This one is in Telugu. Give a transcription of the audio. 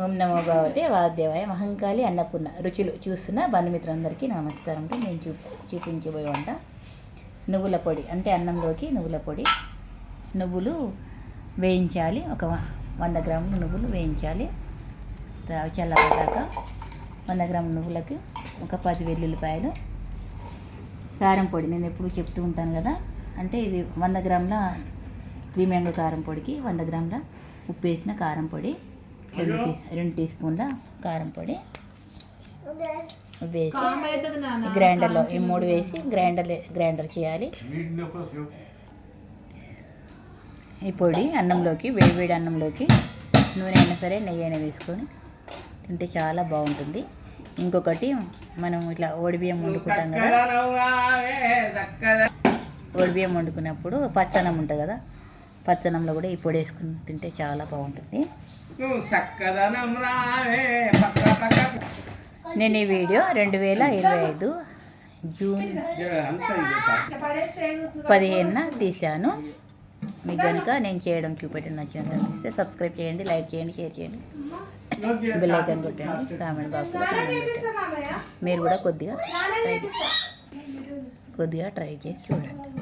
ఓం నమో భగవతే వాద్యవాయ మహంకాళి అన్నపూర్ణ. రుచులు చూస్తున్న బంధుమిత్రులందరికీ నమస్కారం. అంటూ నేను చూ చూపించబోయే వంట నువ్వుల పొడి. అంటే అన్నంలోకి నువ్వుల పొడి. నువ్వులు వేయించాలి. ఒక వంద గ్రాములు నువ్వులు వేయించాలి. చల్లబడ్డాక వంద గ్రాముల నువ్వులకి ఒక పది వెల్లుల్లిపాయలు. కారం పొడి. నేను ఎప్పుడు చెప్తూ ఉంటాను కదా. అంటే ఇది వంద గ్రాముల త్రీ మ్యాంగో కారం పొడికి వంద గ్రాముల ఉప్పు వేసిన కారం పొడి. రెండు టీ రెండు టీ స్పూన్ల కారం పొడి. వేసి గ్రైండర్లో ఈ మూడు వేసి గ్రైండర్ గ్రైండర్ చేయాలి. ఈ పొడి అన్నంలోకి వేడి వేడి అన్నంలోకి నూనె అయినా సరే నెయ్యి అయినా వేసుకొని తింటే చాలా బాగుంటుంది. ఇంకొకటి మనం ఇట్లా ఓడిబియ్యం వండుకుంటాం కదా. ఓడిబియ్యం వండుకున్నప్పుడు పచ్చనం ఉంటుంది కదా పచ్చనంలో కూడా ఈ పొడి వేసుకుని తింటే చాలా బాగుంటుంది. నేను ఈ వీడియో రెండు వేల ఇరవై ఐదు జూన్ పదిహేనున తీశాను. మీకు కనుక నేను చేయడం చూపెట్టిన నచ్చినట్టు అనిపిస్తే సబ్స్క్రైబ్ చేయండి లైక్ చేయండి షేర్ చేయండి. బెల్ ఐకాన్ కొట్టండి కామెంట్ బాక్స్లో మీరు కూడా కొద్దిగా ట్రై కొద్దిగా ట్రై చేసి చూడండి.